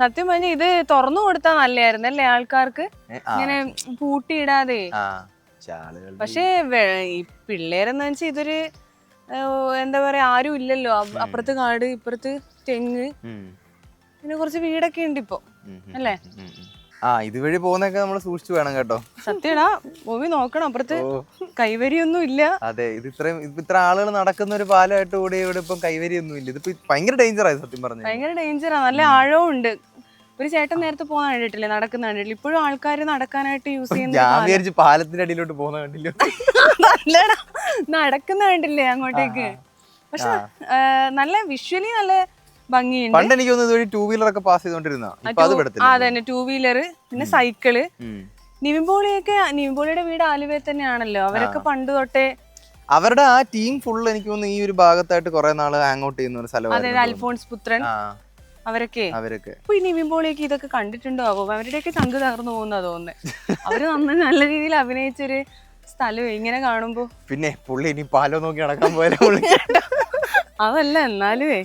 സത്യം പറഞ്ഞ ഇത് തുറന്നു കൊടുത്താ നല്ലായിരുന്നു അല്ലേ ആൾക്കാർക്ക് ഇങ്ങനെ പൂട്ടിയിടാതെ. പക്ഷേ ഈ പിള്ളേരെന്ന് വെച്ചാൽ ഇതൊരു എന്താ പറയാ ആരും ഇല്ലല്ലോ. അപ്പ- അപ്പുറത്ത് കാട് ഇപ്പുറത്ത് തെങ്ങ്. പിന്നെ കുറച്ച് വീടൊക്കെ ഉണ്ട് ഇപ്പൊ അല്ലേ? ആ ഇതുവഴി പോകുന്നൊക്കെ നമ്മൾ സൂക്ഷിച്ചു വേണം കേട്ടോ. സത്യടാ മൂവി നോക്കണം. അപ്പുറത്ത് കൈവരിയൊന്നും ഇല്ല. അതെ ഇത് ഇത്രയും ഇത് ഇത്ര ആളുകൾ നടക്കുന്ന ഒരു പാലമായിട്ട് കൂടി ഇവിടെ ഇപ്പം കൈവരിയൊന്നും ഇല്ല. ഇതിപ്പോ ഭയങ്കര ഡേഞ്ചർ ആയി സത്യം പറഞ്ഞു. ഭയങ്കര ഡേഞ്ചറാ. നല്ല ആഴവും ഉണ്ട്. ഒരു ചേട്ടൻ നേരത്തെ പോകുന്ന കണ്ടിട്ടില്ലേ നടക്കുന്ന കണ്ടിട്ടില്ല? ഇപ്പോഴും ആൾക്കാർ നടക്കാനായിട്ട് യൂസ് ചെയ്യുന്ന ഞാൻ വിചാരിച്ചു പാലത്തിന്റെ അടിയിലോട്ട് പോകുന്ന കണ്ടില്ല? നടക്കുന്ന കണ്ടില്ലേ അങ്ങോട്ടേക്ക്? പക്ഷെ നല്ല വിഷ്വലി നല്ല ഭംഗിയുണ്ട്. പണ്ട് എനിക്ക് തോന്നുന്നു ഇതുവഴി ടൂ വീലർ ഒക്കെ പാസ് ചെയ്തോണ്ടിരുന്ന ഇപ്പൊ അത് ആ പെടത്തില്ല. തന്നെ ടൂ വീലർ പിന്നെ സൈക്കിൾ നിവിമ്പോളിയൊക്കെ നിവിൻപോളിയൊക്കെ നിവിൻപോളിയുടെ വീട് ആലുവയിൽ തന്നെയാണല്ലോ. അവരൊക്കെ പണ്ട് തൊട്ടേ അവരുടെ ആ ടീം ഫുൾ എനിക്ക് തോന്നുന്നു ഈ ഒരു ഭാഗത്തായിട്ട് കുറെ നാൾ ഹാങ് ഔട്ട് ചെയ്യുന്ന ഒരു സ്ഥലമായിരുന്നു അൽഫോൺസ് പുത്രൻ അവരൊക്കെ. അവരൊക്കെ. അപ്പൊ ഈ നിവിൻപോളിയൊക്കെ ഇതൊക്കെ കണ്ടിട്ടുണ്ടോ? അവരുടെയൊക്കെ ചങ്ക് തകർന്നു പോകുന്ന തോന്നുന്നത് അവർ നന്ന നല്ല രീതിയിൽ അഭിനയിച്ചൊരു സ്ഥലം ഇങ്ങനെ കാണുമ്പോ. പിന്നെ പുള്ളി ഇനി പാലോ നോക്കി നടക്കാൻ പോയാലും അതല്ല എന്നാലുവേ.